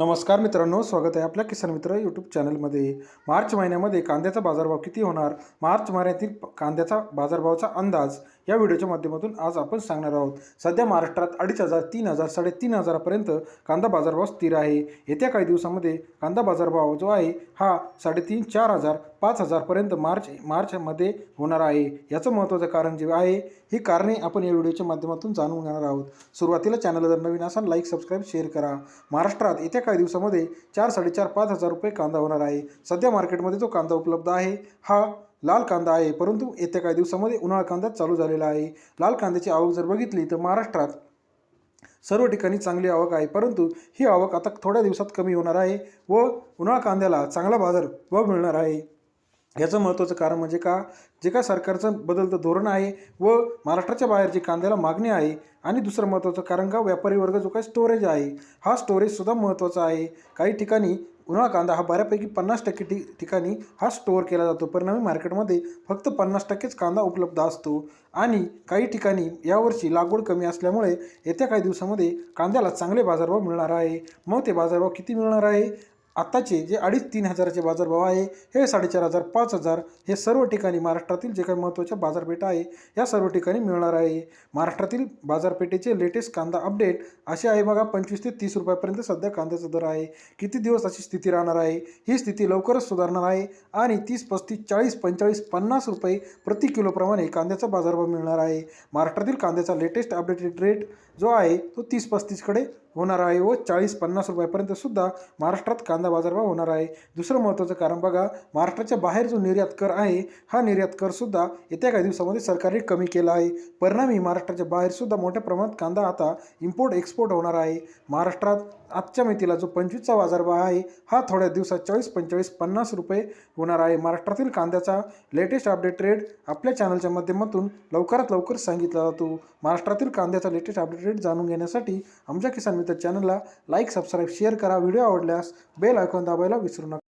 नमस्कार मित्रांनो स्वागत आहे आपल्या किसान मित्र यूट्यूब चॅनलमध्ये मार्च महिन्यामध्ये कांद्याचा बाजारभाव किती होणार? मार्च महिन्यातील कांद्याचा बाजारभावाचा अंदाज या व्हिडिओच्या माध्यमातून आज आपण सांगणार आहोत. सध्या महाराष्ट्रात अडीच हजार तीन हजार साडेतीन हजारापर्यंत कांदा बाजारभाव स्थिर आहे. येत्या काही दिवसामध्ये कांदा बाजारभाव जो आहे हा साडेतीन चार हजार पाच हजारपर्यंत मार्च मार्चमध्ये होणार आहे. याचं महत्त्वाचं कारण जे आहे ही कारणे आपण या व्हिडिओच्या माध्यमातून जाणून घेणार आहोत. सुरुवातीला चॅनल जर नवीन असाल लाईक सबस्क्राईब शेअर करा. महाराष्ट्रात येत्या काही दिवसामध्ये चार साडेचार पाच हजार रुपये कांदा होणार आहे. सध्या मार्केटमध्ये जो कांदा उपलब्ध आहे. हा लाल कांदा आहे परंतु येत्या काही दिवसामध्ये उन्हाळा कांदा चालू झालेला आहे. लाल कांद्याची आवक जर बघितली तर महाराष्ट्रात सर्व ठिकाणी चांगली आवक आहे परंतु ही आवक आता थोड्या दिवसात कमी होणार आहे व उन्हाळा कांद्याला चांगला बाजार भाव मिळणार आहे. याचं महत्त्वाचं कारण म्हणजे का? जे काय सरकारचं बदलतं धोरण आहे व महाराष्ट्राच्या बाहेरची कांद्याला मागणी आहे आणि दुसरं महत्त्वाचं कारण का? व्यापारी वर्ग जो काही स्टोरेज आहे हा स्टोरेजसुद्धा महत्त्वाचा आहे. काही ठिकाणी उन्हाळा कांदा हा बऱ्यापैकी पन्नास टक्के ठि ठिकाणी हा स्टोअर केला जातो. परिणामी मार्केटमध्ये फक्त पन्नास टक्केच कांदा उपलब्ध असतो. आणि काही ठिकाणी यावर्षी लागवड कमी असल्यामुळे येत्या काही दिवसामध्ये कांद्याला चांगले बाजारभाव मिळणार आहे. मग ते बाजारभाव किती मिळणार आहे? आत्ताचे जे अडीच तीन हजाराचे बाजारभाव आहे हे साडेचार हजार पाच हजार हे सर्व ठिकाणी महाराष्ट्रातील जे काही महत्त्वाच्या बाजारपेठा आहे या सर्व ठिकाणी मिळणार आहे. महाराष्ट्रातील बाजारपेठेचे लेटेस्ट कांदा अपडेट असे आहे बघा पंचवीस ते तीस रुपयापर्यंत सध्या कांद्याचा दर आहे. किती दिवस अशी स्थिती राहणार आहे? ही स्थिती लवकरच सुधारणार आहे आणि तीस पस्तीस चाळीस पंचेचाळीस पन्नास रुपये प्रति किलोप्रमाणे कांद्याचा बाजारभाव मिळणार आहे. महाराष्ट्रातील कांद्याचा लेटेस्ट अपडेटेड रेट जो आहे तो तीस पस्तीसकडे होणार आहे व चाळीस पन्नास रुपयापर्यंत सुद्धा महाराष्ट्रात कांदा बाजारभाव होणार आहे. दुसरं महत्त्वाचं कारण बघा महाराष्ट्राच्या बाहेर जो निर्यात कर आहे हा निर्यात कर सुद्धा येत्या काही दिवसामध्ये सरकारने कमी केला आहे. परिणामी महाराष्ट्राच्या बाहेर सुद्धा मोठ्या प्रमाणात कांदा आता इम्पोर्ट एक्सपोर्ट होणार आहे. महाराष्ट्रात आजच्या मितीला जो पंचवीसचा बाजारभाव आहे हा थोड्या दिवसात चाळीस पंचेचाळीस पन्नास रुपये होणार आहे. महाराष्ट्रातील कांद्याचा लेटेस्ट अपडेट रेट आपल्या चॅनलच्या माध्यमातून लवकरात लवकर सांगितला जातो. महाराष्ट्रातील कांद्याचा लेटेस्ट अपडेट रेट जाणून घेण्यासाठी आमच्या किसान मित्र चॅनलला लाईक सबस्क्राईब शेअर करा. व्हिडिओ आवडल्यास बेल आयकॉन दाबायला विसरू नका.